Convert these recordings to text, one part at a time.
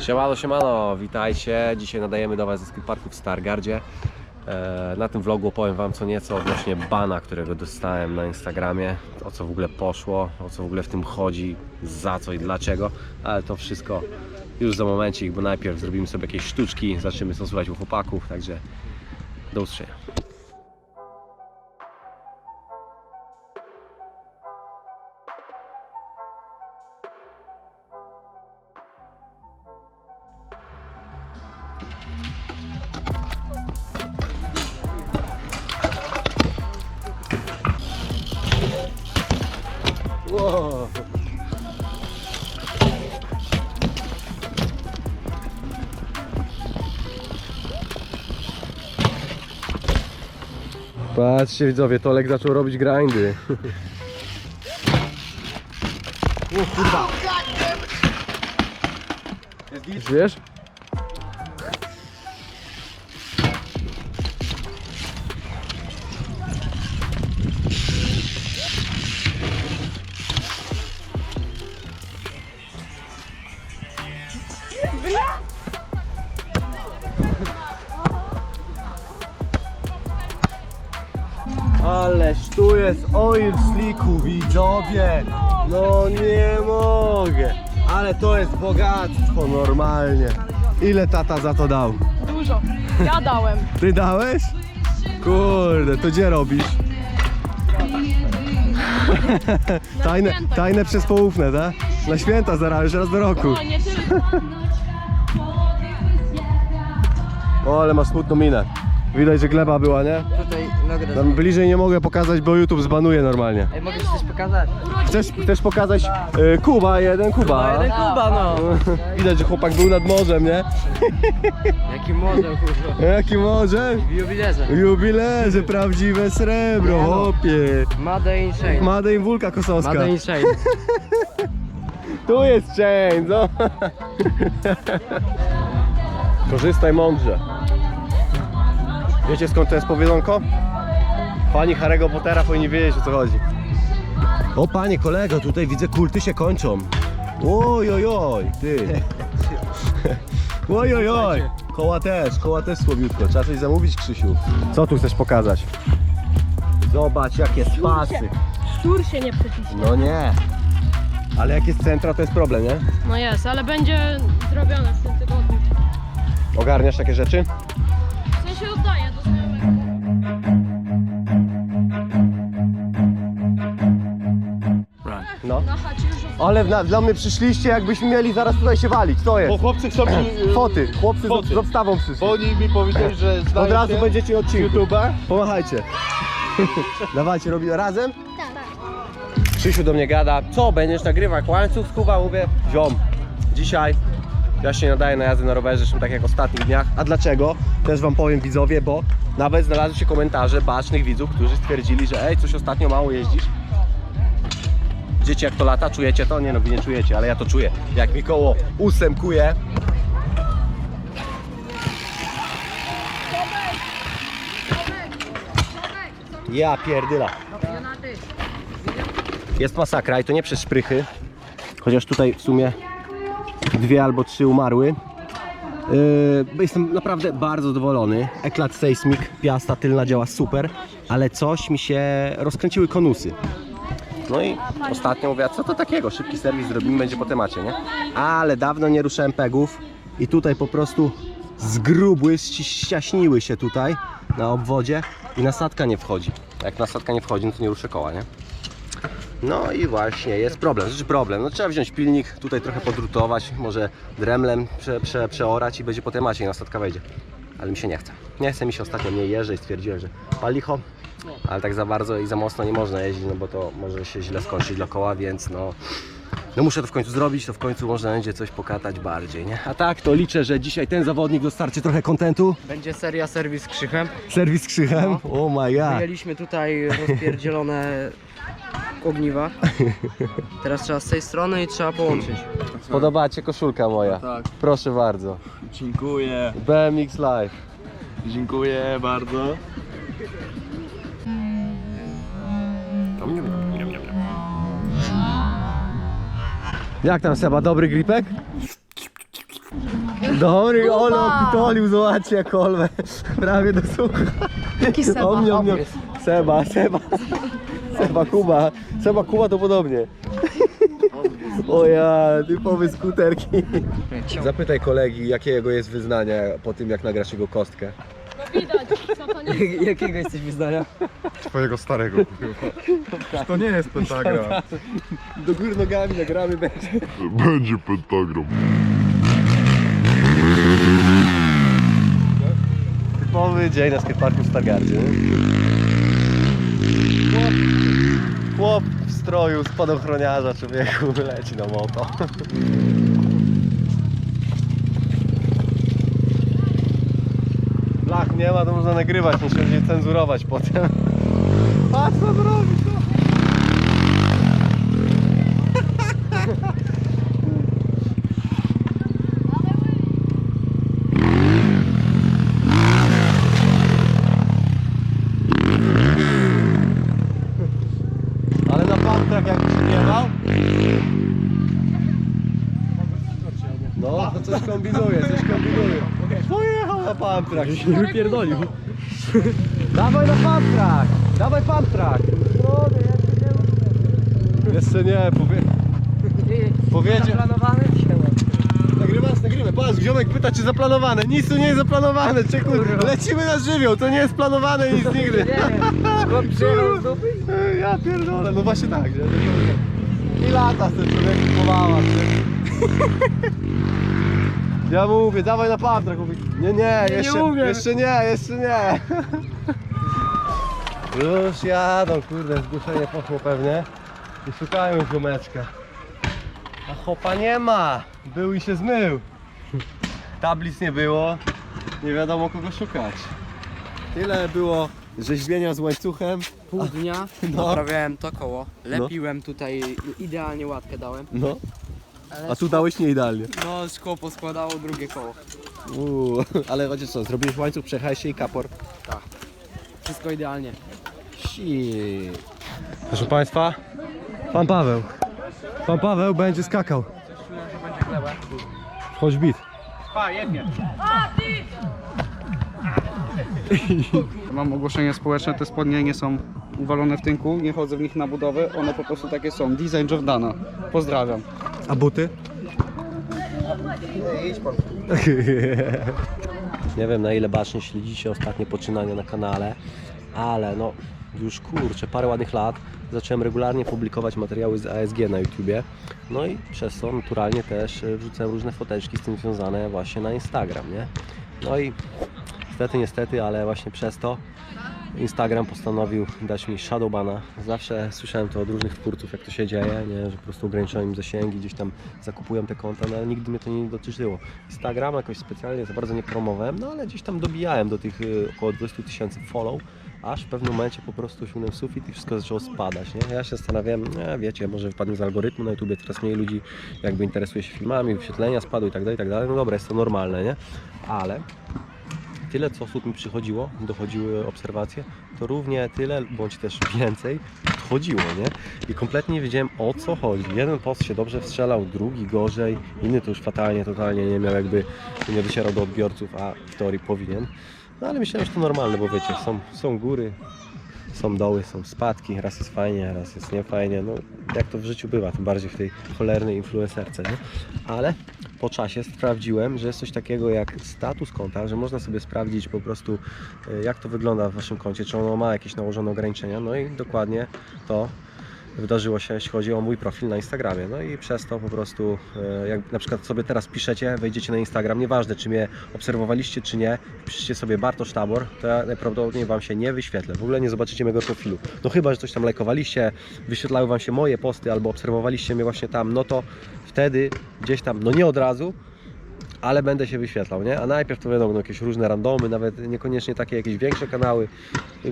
Siemano, siemano, witajcie. Dzisiaj nadajemy do Was ze skateparku w Stargardzie. E, Na tym vlogu opowiem Wam co nieco odnośnie bana, którego dostałem na Instagramie. O co w ogóle poszło, o co w ogóle w tym chodzi, za co i dlaczego. Ale to wszystko już za momencik, bo najpierw zrobimy sobie jakieś sztuczki, zaczniemy stosować u chłopaków, także do usłyszenia. Patrzcie widzowie, Tolek zaczął robić grindy. O kurwa. Wiesz? Sliku, widzowie. No nie mogę. Ale to jest bogactwo normalnie. Ile tata za to dał? Dużo. Ja dałem. Ty dałeś? Kurde, to gdzie robisz? Tajne, tajne przez poufne, tak? Na święta zaraz, już raz do roku. No nie. O, ale ma smutną minę. Widać, że gleba była, nie? Tutaj nogę do Tam bliżej nie mogę pokazać, bo YouTube zbanuje normalnie. Ej, mogę ci coś pokazać? Chcesz, chcesz pokazać y, Kuba, jeden Kuba. Jeden Kuba, no. Widać, że chłopak był nad morzem, nie? Jaki model, kurwa. Jaki morze? Jubilerze. Jubilerze, prawdziwe srebro, Nie no. chłopie. Made in Shane. Made in Wulka Kosowska. Made in Shane. Tu jest chain, no. Korzystaj mądrze. Wiecie skąd to jest powiedzonko? Pani Harry'ego Pottera powinni wiedzieć o co chodzi. O panie kolego, tutaj widzę kulty się kończą. Oj, oj, oj, ty. Oj, oj, oj. Koła też, koła też słowiutko. Trzeba coś zamówić, Krzysiu. Co tu chcesz pokazać? Zobacz jakie spasy. Szczur się nie przyciśnie. No nie. Ale jak jest centra, to jest problem, nie? No jest, ale będzie zrobione w tym tygodniu. Ogarniasz takie rzeczy? W sensie oddaję do Ale na, dla mnie przyszliście, jakbyśmy mieli zaraz tutaj się walić. Co Bo jest? chłopcy chcą mi... y, Foty. Chłopcy Foty. Z, z obstawą przyszli. Bo oni mi powiedzieli, że znają Od razu się będziecie z odcinku. YouTube'a. Pomachajcie. Dawajcie, robimy razem? Tak. Krzysiu do mnie gada, co będziesz nagrywać łańcuch z Kuba? Mówię, ziom, dzisiaj ja się nie nadaję na jazdę na rowerze, zresztą tak jak w ostatnich dniach. A dlaczego? Też wam powiem widzowie, bo nawet znalazły się komentarze bacznych widzów, którzy stwierdzili, że ej, coś ostatnio mało jeździsz. Wiecie jak to lata? Czujecie to? Nie no, wy nie czujecie, ale ja to czuję. Jak mi koło ósemkuje, Ja pierdyla. Jest masakra i to nie przez szprychy. Chociaż tutaj w sumie dwie albo trzy umarły. Yy, jestem naprawdę bardzo zadowolony. Eklat Seismic, piasta tylna działa super, ale coś mi się rozkręciły konusy. No i ostatnio mówię, co to takiego? Szybki serwis zrobimy, będzie po temacie, nie? Ale dawno nie ruszałem pegów i tutaj po prostu zgrubły, ści- ściaśniły się tutaj na obwodzie i nasadka nie wchodzi. Jak nasadka nie wchodzi, no to nie ruszę koła, nie? No i właśnie jest problem, znaczy problem, no trzeba wziąć pilnik, tutaj trochę podrutować, może dremlem prze, prze, przeorać i będzie po temacie i nasadka wejdzie. Ale mi się nie chce. Nie chce mi się ostatnio mniej jeżdżę i stwierdziłem, że palicho, ale tak za bardzo i za mocno nie można jeździć, no bo to może się źle skończyć dla koła, więc no, no muszę to w końcu zrobić, to w końcu można będzie coś pokatać bardziej, nie? A tak, to liczę, że dzisiaj ten zawodnik dostarczy trochę kontentu. Będzie seria serwis krzychem. Serwis krzychem. Oh my god. Wyjęliśmy tutaj rozpierdzielone ogniwa. Teraz trzeba z tej strony i trzeba połączyć. Podoba Ci się koszulka moja? Tak. Proszę bardzo. Dziękuję. BMX Live. Dziękuję bardzo. Jak tam Seba, dobry gripek? Dobry, Olo pitolił, zobaczcie jak kolwę. Prawie do sucha. Jaki Seba? Om, niom, niom. Jest. Seba, Seba. Seba Kuba. Seba Kuba to podobnie. O ja, typowy skuterki. Zapytaj kolegi, jakiego jest wyznania po tym, jak nagrasz jego kostkę. Widać, nie Jakiego jesteś wyznania? Twojego starego. To nie jest pentagram. Do góry nogami nagramy będzie. Będzie pentagram. Typowy dzień na skateparku w Stargardzie. Chłop, chłop w stroju spadochroniarza człowieku leci na moto. Blach nie ma, to można nagrywać, nie trzeba się cenzurować potem. Patrz co zrobić, no. Ale na pantrach jakby się nie dał. No, to coś kombinuje, coś na pantrach. się nie wypierdolił. Dawaj na pantrach! Dawaj pantrach! Jeszcze nie, powie... Powiedzie... Zaplanowany? Nagrywasz, nagrywaj. Patrz, ziomek pyta czy zaplanowane. Nic tu nie jest zaplanowane, czeku. Lecimy na żywioł, to nie jest planowane nic nigdy. Dupy? Ja pierdolę, no właśnie tak, nie? I lata z tym człowiekiem powała, Ja mu mówię, dawaj na pantrach, mówi, nie, nie, jeszcze, umiem. jeszcze nie, jeszcze nie. Już jadą, kurde, zgłoszenie poszło pewnie i szukają ziomeczka. A chopa nie ma, był i się zmył. Tablic nie było, nie wiadomo kogo szukać. Tyle było rzeźbienia z łańcuchem. Pół dnia No. naprawiałem to koło, lepiłem tutaj, idealnie łatkę dałem. No, a tu dałeś nie idealnie. No, szkło poskładało drugie koło. Uuu, ale chociaż co, zrobiłeś łańcuch, przejechałeś się i kapor. Wszystko idealnie. Shit. Proszę Państwa, Pan Paweł. Pan Paweł będzie skakał. Chodź bit. Mam ogłoszenie społeczne, te spodnie nie są uwalone w tynku, nie chodzę w nich na budowę, one po prostu takie są. Design Jordana. Pozdrawiam. A buty? Nie wiem na ile bacznie śledzicie ostatnie poczynania na kanale, ale no już kurczę, parę ładnych lat zacząłem regularnie publikować materiały z ASG na YouTubie. No i przez to naturalnie też e, wrzucałem różne foteczki z tym związane właśnie na Instagram, nie? No i niestety, niestety, ale właśnie przez to Instagram postanowił dać mi shadowbana. Zawsze słyszałem to od różnych twórców, jak to się dzieje, nie? że po prostu ograniczają im zasięgi, gdzieś tam zakupują te konta, no ale nigdy mnie to nie dotyczyło. Instagram jakoś specjalnie za bardzo nie promowałem, no ale gdzieś tam dobijałem do tych y, około 20 tysięcy follow, aż w pewnym momencie po prostu osiągnąłem sufit i wszystko zaczęło spadać. Nie? Ja się zastanawiałem, nie, wiecie, może wypadłem z algorytmu na YouTubie, teraz mniej ludzi jakby interesuje się filmami, wyświetlenia spadły i tak dalej, i tak dalej. No dobra, jest to normalne, nie? Ale tyle co osób mi przychodziło, dochodziły obserwacje, to równie tyle, bądź też więcej odchodziło, nie? I kompletnie nie wiedziałem o co chodzi. Jeden post się dobrze wstrzelał, drugi gorzej, inny to już fatalnie, totalnie nie miał jakby, nie docierał do odbiorców, a w teorii powinien. No ale myślałem, że to normalne, bo wiecie, są, są góry, są doły, są spadki, raz jest fajnie, raz jest niefajnie, no jak to w życiu bywa, tym bardziej w tej cholernej influencerce, nie? Ale po czasie sprawdziłem, że jest coś takiego jak status konta, że można sobie sprawdzić po prostu e, jak to wygląda w Waszym koncie, czy ono ma jakieś nałożone ograniczenia, no i dokładnie to wydarzyło się, jeśli chodzi o mój profil na Instagramie. No i przez to po prostu, e, jak na przykład sobie teraz piszecie, wejdziecie na Instagram, nieważne czy mnie obserwowaliście, czy nie, piszecie sobie Bartosz Tabor, to ja najprawdopodobniej Wam się nie wyświetlę. W ogóle nie zobaczycie mojego profilu. No chyba, że coś tam lajkowaliście, wyświetlały Wam się moje posty albo obserwowaliście mnie właśnie tam, no to wtedy gdzieś tam, no nie od razu, ale będę się wyświetlał, nie? A najpierw to wiadomo, no, jakieś różne randomy, nawet niekoniecznie takie jakieś większe kanały,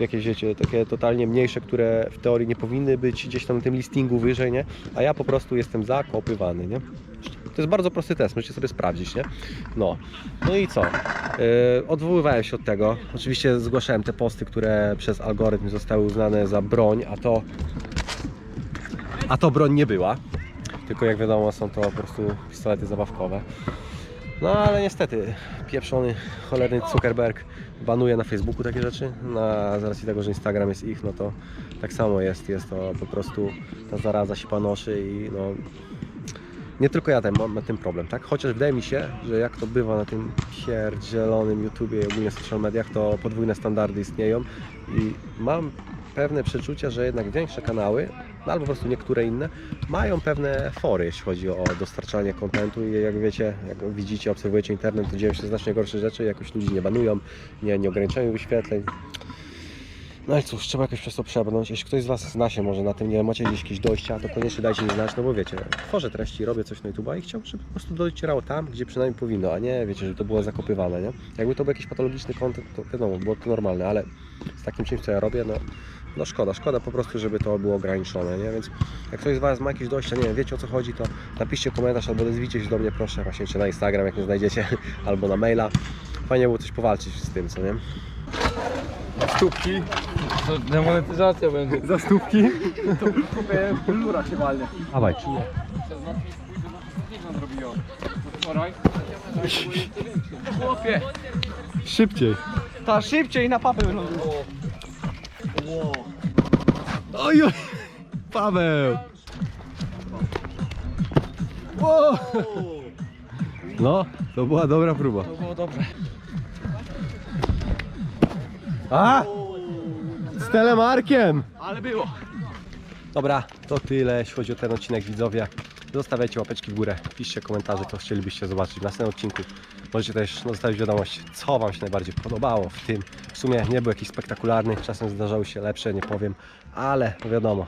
jakieś wiecie, takie totalnie mniejsze, które w teorii nie powinny być gdzieś tam na tym listingu wyżej, nie? A ja po prostu jestem zakopywany, nie? To jest bardzo prosty test, możecie sobie sprawdzić, nie? No, no i co? Yy, odwoływałem się od tego. Oczywiście zgłaszałem te posty, które przez algorytm zostały uznane za broń, a to a to broń nie była. Tylko jak wiadomo są to po prostu pistolety zabawkowe. No ale niestety pieprzony cholerny Zuckerberg banuje na Facebooku takie rzeczy. Na, z racji tego, że Instagram jest ich, no to tak samo jest. Jest to po prostu ta zaraza się panoszy i no nie tylko ja ten, mam tym problem, tak? Chociaż wydaje mi się, że jak to bywa na tym pierdzielonym YouTubie i ogólnie social mediach, to podwójne standardy istnieją i mam pewne przeczucia, że jednak większe kanały, no albo po prostu niektóre inne, mają pewne fory, jeśli chodzi o dostarczanie kontentu i jak wiecie, jak widzicie, obserwujecie internet, to dzieją się znacznie gorsze rzeczy, jakoś ludzi nie banują, nie, nie ograniczają wyświetleń. No i cóż, trzeba jakoś przez to przebrnąć. Jeśli ktoś z Was zna się może na tym, nie macie gdzieś jakieś dojścia, to koniecznie dajcie mi znać, no bo wiecie, tworzę treści, robię coś na YouTube i chciałbym, żeby po prostu docierało tam, gdzie przynajmniej powinno, a nie, wiecie, żeby to było zakopywane, nie? Jakby to był jakiś patologiczny content, to wiadomo, było to normalne, ale z takim czymś, co ja robię, no, no szkoda, szkoda po prostu, żeby to było ograniczone, nie? Więc jak ktoś z Was ma jakieś dojścia, nie wiem, wiecie o co chodzi, to napiszcie komentarz albo odezwijcie się do mnie, proszę, właśnie, czy na Instagram, jak nie znajdziecie, albo na maila. Fajnie było coś powalczyć z tym, co nie? Stópki. To demonetyzacja będzie. Za stópki? Kupię kultura się walnie. Dawaj. Chłopie. Szybciej. Ta szybciej na papę wyląduje. Oj, oj. Paweł! Ło! No, to była dobra próba. To było dobre. A! Z telemarkiem! Ale było. Dobra, to tyle, jeśli chodzi o ten odcinek widzowie. Zostawiajcie łapeczki w górę, piszcie komentarze, co chcielibyście zobaczyć w następnym odcinku. Możecie też zostawić wiadomość, co Wam się najbardziej podobało w tym. W sumie nie był jakiś spektakularny, czasem zdarzały się lepsze, nie powiem, ale no wiadomo,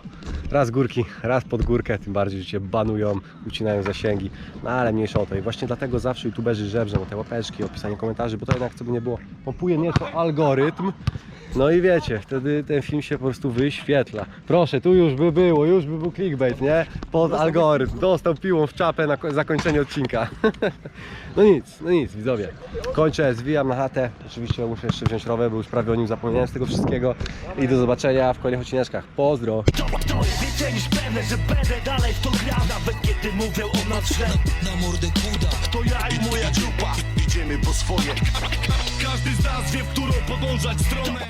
raz górki, raz pod górkę, tym bardziej, że Cię banują, ucinają zasięgi, no ale mniejsza o to. I właśnie dlatego zawsze youtuberzy żebrzą o te łapeczki, o pisanie komentarzy, bo to jednak co by nie było, pompuje nieco algorytm, no i wiecie, wtedy ten film się po prostu wyświetla. Proszę, tu już by było, już by był clickbait, nie? Pod algorytm. Dostał piłą w czapę na ko- zakończenie odcinka. No nic, no nic, widzowie. Kończę, zwijam na chatę. Oczywiście muszę jeszcze wziąć rower, bo już prawie o nim zapomniałem z tego wszystkiego. I do zobaczenia w kolejnych odcineczkach. Pozdro! To jest więcej niż pewne, że będę dalej w to grał Nawet kiedy mówię o nas źle Na mordę kuda To ja i moja grupa Idziemy po swoje Każdy z nas wie, w którą podążać stronę